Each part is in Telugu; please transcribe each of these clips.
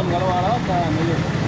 હિન્દુત્વ લડવાળા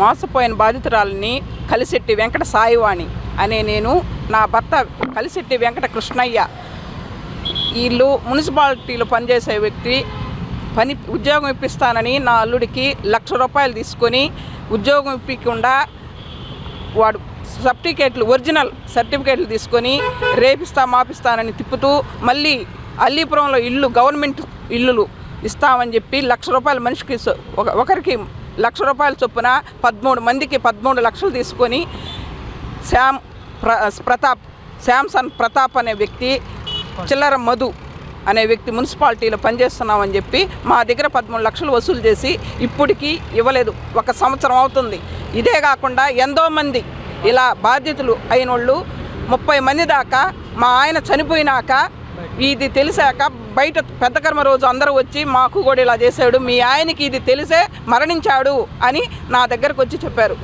మోసపోయిన బాధితురాలని కలిసెట్టి వెంకట సాయివాణి అనే నేను నా భర్త కలిసెట్టి వెంకట కృష్ణయ్య. వీళ్ళు మున్సిపాలిటీలో పనిచేసే వ్యక్తి. పని ఉద్యోగం ఇప్పిస్తానని నా అల్లుడికి లక్ష రూపాయలు తీసుకొని ఉద్యోగం ఇప్పకుండా వాడు సర్టిఫికేట్లు ఒరిజినల్ సర్టిఫికేట్లు తీసుకొని రేపిస్తా మాపిస్తానని తిప్పుతూ మళ్ళీ అల్లీపురంలో ఇల్లు గవర్నమెంట్ ఇల్లులు ఇస్తామని చెప్పి లక్ష రూపాయలు మనిషికి ఒక ఒకరికి లక్ష రూపాయల చొప్పున పదమూడు మందికి పదమూడు లక్షలు తీసుకొని శ్యామ్ ప్ర ప్రతాప్ శాంసన్ ప్రతాప్ అనే వ్యక్తి చిల్లర మధు అనే వ్యక్తి మున్సిపాలిటీలో పనిచేస్తున్నామని చెప్పి మా దగ్గర పదమూడు లక్షలు వసూలు చేసి ఇప్పటికీ ఇవ్వలేదు. ఒక సంవత్సరం అవుతుంది. ఇదే కాకుండా ఎంతో మంది ఇలా బాధ్యతలు అయిన వాళ్ళు ముప్పై మంది దాకా మా ఆయన చనిపోయినాక ఇది తెలిసాక బయట పెద్ద కర్మ రోజు అందరూ వచ్చి మాకు కూడా ఇలా చేశాడు మీ ఆయనకి ఇది తెలిసే మరణించాడు అని నా దగ్గరకు వచ్చి చెప్పారు.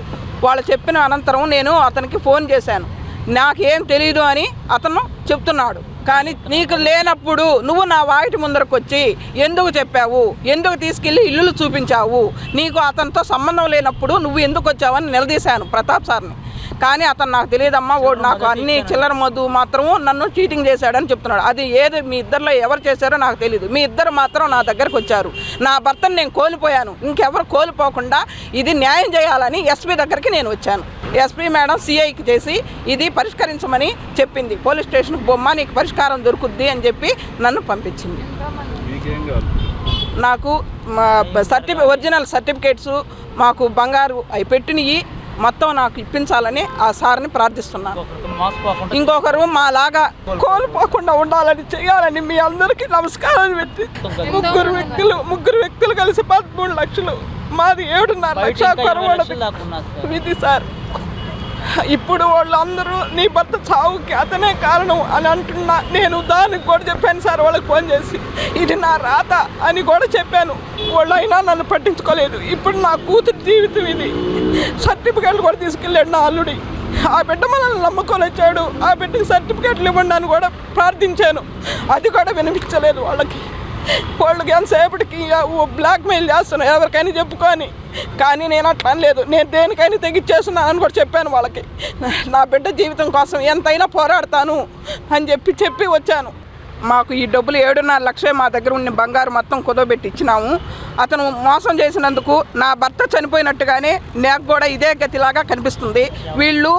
వాళ్ళు చెప్పిన అనంతరం నేను అతనికి ఫోన్ చేశాను. నాకేం తెలియదు అని అతను చెప్తున్నాడు. కానీ నీకు లేనప్పుడు నువ్వు నా వాయిటి ముందరకు వచ్చి ఎందుకు చెప్పావు? ఎందుకు తీసుకెళ్ళి ఇల్లులు చూపించావు? నీకు అతనితో సంబంధం లేనప్పుడు నువ్వు ఎందుకు వచ్చావని నిలదీశాను ప్రతాప్ సార్ని. కానీ అతను నాకు తెలియదమ్మా ఓడు నాకు అన్ని చిల్లర మధు మాత్రము నన్ను చీటింగ్ చేశాడని చెప్తున్నాడు. అది ఏది మీ ఇద్దరిలో ఎవరు చేశారో నాకు తెలియదు మీ ఇద్దరు మాత్రం నా దగ్గరకు వచ్చారు. నా భర్తను నేను కోల్పోయాను. ఇంకెవరు కోల్పోకుండా ఇది న్యాయం చేయాలని ఎస్పీ దగ్గరికి నేను వచ్చాను. ఎస్పీ మేడం సిఐకి చేసి ఇది పరిష్కరించమని చెప్పింది. పోలీస్ స్టేషన్కి బొమ్మ నీకు పరిష్కారం దొరుకుద్ది అని చెప్పి నన్ను పంపించింది. నాకు మా సర్టిఫి ఒరిజినల్ సర్టిఫికేట్స్ మాకు బంగారు అవి పెట్టినవి మొత్తం నాకు ఇప్పించాలని ఆ సార్ని ప్రార్థిస్తున్నాను. ఇంకొకరు మాలాగా కోల్పోకుండా ఉండాలని చేయాలని మీ అందరికీ నమస్కారం పెట్టి ముగ్గురు వ్యక్తులు ముగ్గురు వ్యక్తులు కలిసి పదమూడు లక్షలు మాది ఏడున్నర లక్ష ఉన్నారు సార్. ఇది సార్. ఇప్పుడు వాళ్ళందరూ నీ భర్త చావుకి అతనే కారణం అని అంటున్నా. నేను దానికి కూడా చెప్పాను సార్ వాళ్ళకి ఫోన్ చేసి ఇది నా రాత అని కూడా చెప్పాను. వాళ్ళు అయినా నన్ను పట్టించుకోలేదు. ఇప్పుడు నా కూతురు జీవితం ఇది. సర్టిఫికేట్లు కూడా తీసుకెళ్ళాడు నా అల్లుడి. ఆ బిడ్డ మనల్ని నమ్ముకొని వచ్చాడు. ఆ బిడ్డకి సర్టిఫికేట్లు ఇవ్వండి అని కూడా ప్రార్థించాను. అది కూడా వినిపించలేదు వాళ్ళకి. వాళ్ళకి ఎంతసేపటికి బ్లాక్మెయిల్ చేస్తున్నాను ఎవరికైనా చెప్పుకొని. కానీ నేను అట్లా అనలేదు. నేను దేనికైనా తెగిచ్చేస్తున్నాను అని కూడా చెప్పాను వాళ్ళకి. నా బిడ్డ జీవితం కోసం ఎంతైనా పోరాడతాను అని చెప్పి చెప్పి వచ్చాను. మాకు ఈ డబ్బులు ఏడున్నర లక్షే మా దగ్గర ఉన్న బంగారు మొత్తం కుదవబెట్టి ఇచ్చినాము. అతను మోసం చేసినందుకు నా భర్త చనిపోయినట్టుగానే నాకు కూడా ఇదే గతిలాగా కనిపిస్తుంది. వీళ్ళు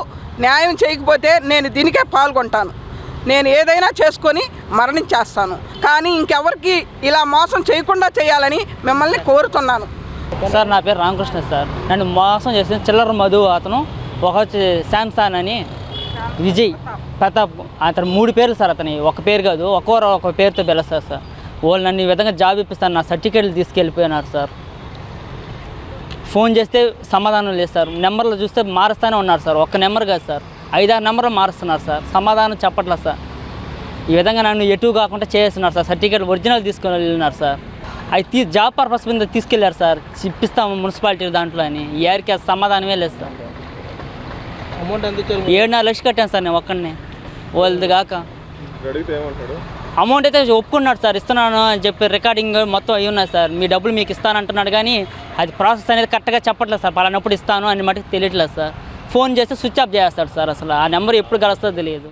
న్యాయం చేయకపోతే నేను దీనికే పాల్గొంటాను. నేను ఏదైనా చేసుకొని మరణించేస్తాను. కానీ ఇంకెవరికి ఇలా మోసం చేయకుండా చేయాలని మిమ్మల్ని కోరుతున్నాను. సార్ నా పేరు రామకృష్ణ సార్. నన్ను మోసం చేసిన చిల్లర మధు అతను ఒక శాంసాన్ అని విజయ్. ప్రతాప్ అతను మూడు పేర్లు సార్ అతని. ఒక పేరు కాదు ఒక్కొరు ఒక పేరుతో పిలుస్తారు సార్. వాళ్ళు నన్ను ఈ విధంగా జాబ్ ఇప్పిస్తాను నా సర్టిఫికేట్లు తీసుకెళ్ళిపోయినారు సార్. ఫోన్ చేస్తే సమాధానం లేదు సార్. నెంబర్లు చూస్తే మారుస్తూనే ఉన్నారు సార్. ఒక్క నెంబర్ కాదు సార్. ఐదారు నెంబర్లు మారుస్తున్నారు సార్. సమాధానం చెప్పట్లేదు సార్. ఈ విధంగా నన్ను ఎటు కాకుండా చేస్తున్నారు సార్. సర్టిఫికేట్ ఒరిజినల్ తీసుకొని వెళ్ళినారు సార్. అవి తీ జాబ్ పర్పస్ మీద తీసుకెళ్ళారు సార్. ఇప్పిస్తాము మున్సిపాలిటీ దాంట్లో అని. అది సమాధానమే లేదు సార్. అమౌంట్ ఎంత ఇచ్చారు ఏడున్నర లక్షలు కట్టాను సార్ నేను ఒక్కడిని. వాళ్ళది కాక. అమౌంట్ అయితే ఒప్పుకున్నాడు సార్ ఇస్తున్నాను అని చెప్పి రికార్డింగ్ మొత్తం అయి ఉన్నాయి సార్. మీ డబ్బులు మీకు ఇస్తానంటున్నాడు కానీ అది ప్రాసెస్ అనేది కరెక్ట్గా చెప్పట్లేదు సార్. పలానప్పుడు ఇస్తాను అని మటుకు తెలియట్లేదు సార్. ఫోన్ చేస్తే స్విచ్ ఆఫ్ చేస్తాడు సార్ అసలు. ఆ నెంబర్ ఎప్పుడు కలుస్తుందో తెలియదు.